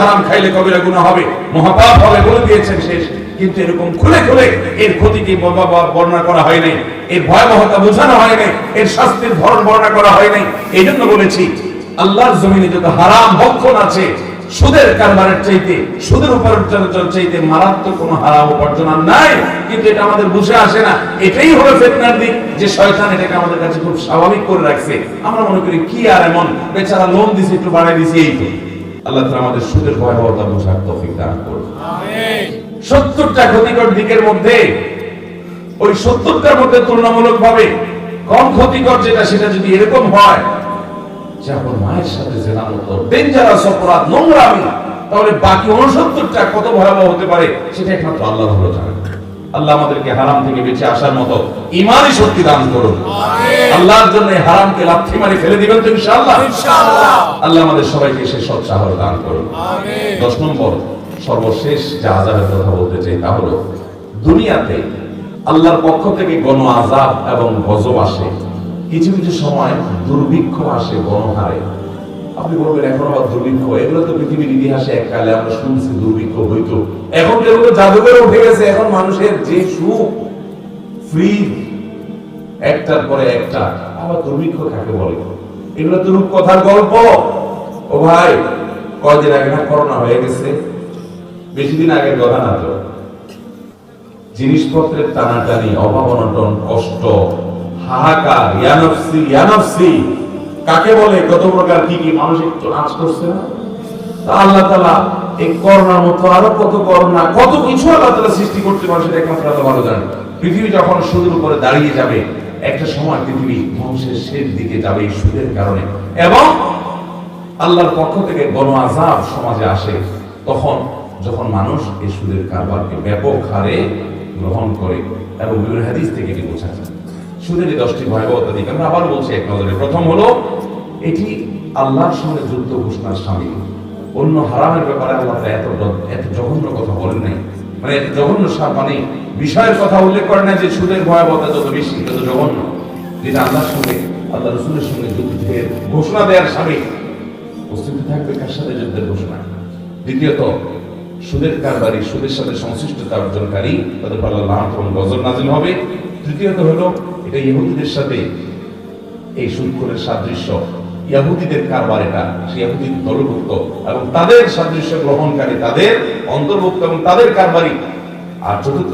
হারাম খাইলে কবিরা গুনাহ হবে। মহাপাপ হবে বলে দিয়েছেন শেষ। কিন্তু এরকম খুলে খুলে এর ব- বর্ণনা করা হয় নাই? এর ভয়াবহতা বোঝানো হয় নাই? এর শাস্তির ধরন বর্ণনা করা হয় নাই? এই জন্য বলেছি, আল্লাহর জমিনে যত হারাম ভক্ষণ আছে, সুদের কারবারের চাইতে, সুদের উপার্জনের চাইতে মারাত্মক কোনো হারাম উপার্জন আর নাই। কিন্তু এটা আমাদের বুঝে আসে না। এটাই হলো ফেতনার দিক। যে শয়তান এটাকে আমাদের কাছে খুব স্বাভাবিক করে রাখছে। আমরা মনে করি, কি আর এমন? বেচারা লোন দিছে, একটু বাড়াই দিছে, এই আল্লাহ আমাদের সুদের ভয়াবহতা বোঝার তৌফিক দান করুন। সত্তরটা ক্ষতিকর দিকের মধ্যে ওই সত্তরটার মধ্যে তুলনামূলক ভাবে কম ক্ষতিকর যেটা সেটা যদি এরকম হয় যে আপনার মায়ের সাথে জেনা মতো ডেঞ্জারাস অপরাধ নোংরামি তাহলে বাকি উনসত্তরটা কত ভয়াবহ হতে পারে সেটা একমাত্র আল্লাহ ভালো জানেন। আল্লাহ আমাদেরকে হারাম থেকে বেঁচে আসার মতো ইমানই শক্তি দান করুন। আল্লাহর জন্য হারামকে লাথি মারি ফেলে দিবেন তো ইনশাআল্লাহ। ইনশাআল্লাহ। আল্লাহ আমাদের সবাইকে সে সৎসাহ দান করুন। দশ নম্বর সর্বশেষ যে আজাবের কথা বলতে চাই তা হলো দুনিয়াতে আল্লাহর পক্ষ থেকে গণ আজাব এবং গজব আসে কিছু কিছু সময় দুর্ভিক্ষ আসে গণহারে। আপনি বলবেন এখন আবার দুর্ভিক্ষ? এগুলো তো পৃথিবীর ইতিহাসে এককালে আমরা শুনছি দুর্ভিক্ষ হইতো। এখন যেগুলো জাদুঘরে উঠে গেছে এখন মানুষের যে সুখ ফ্রি একটার পরে একটা। আবার দুর্ভিক্ষ কাকে বলে? এগুলো তো রূপকথার গল্প। ও ভাই, কয়দিন আগে না করোনা হয়ে গেছে। বেশি দিন আগের কথা না তো। জিনিসপত্রের টানাটানি অভাব অনটন কষ্ট, হাহাকার, ইয়ানফসি ইয়ানফসি। কাকে বলে? কত প্রকার কি কি মানুষ একটু করছে না? আল্লাহ তাআলা এই করোনার মতো আরও কত করোনা, কত কিছু আল্লাহ তাআলা সৃষ্টি পারে সেটা একমাত্র ভালো পৃথিবী যখন সুদের উপরে দাঁড়িয়ে যাবে একটা সময় পৃথিবী ধ্বংসের শেষ দিকে যাবে এই সুদের কারণে। এবং আল্লাহর পক্ষ থেকে গণ আজাব সমাজে আসে। তখন যখন মানুষ এই সুদের কারবারকে ব্যাপক হারে গ্রহণ করে এবং বিভিন্ন হাদিস থেকে এটি বোঝা যায়। সুদের এই দশটি ভয়াবহতা দিকে আমরা আবার বলছি এক নজরে। প্রথম হলো, এটি আল্লাহর সঙ্গে যুদ্ধ ঘোষণার সামিল। অন্য হারামের ব্যাপারে আল্লাহ এত এত জঘন্য কথা বলেন নাই। মানে জঘন্য সা- মানে বিষয়ের কথা উল্লেখ করে না যে সুদের ভয়াবহতা যত বেশি, তত জঘন্য। যেটা আল্লাহর সঙ্গে আল্লাহ রসুলের সঙ্গে যুদ্ধের ঘোষণা দেওয়ার সামিল উপস্থিতি থাকবে কার সাথে যুদ্ধের ঘোষণা? দ্বিতীয়ত, সুদের কারবারি, সুদের সাথে সংশ্লিষ্টতা অর্জনকারী, তাদের লানত এবং গজব নাজিল হবে। তৃতীয়ত হলো, এটা ইহুদিদের সাথে এই সুদখোরের সাদৃশ্য। ইয়াহুদিদের কারবার এটা, সে ইয়াহুদি দলভুক্ত এবং তাদের সাদৃশ্য গ্রহণকারী তাদের অন্তর্ভুক্ত এবং তাদের কারবারই। আর চতুর্থ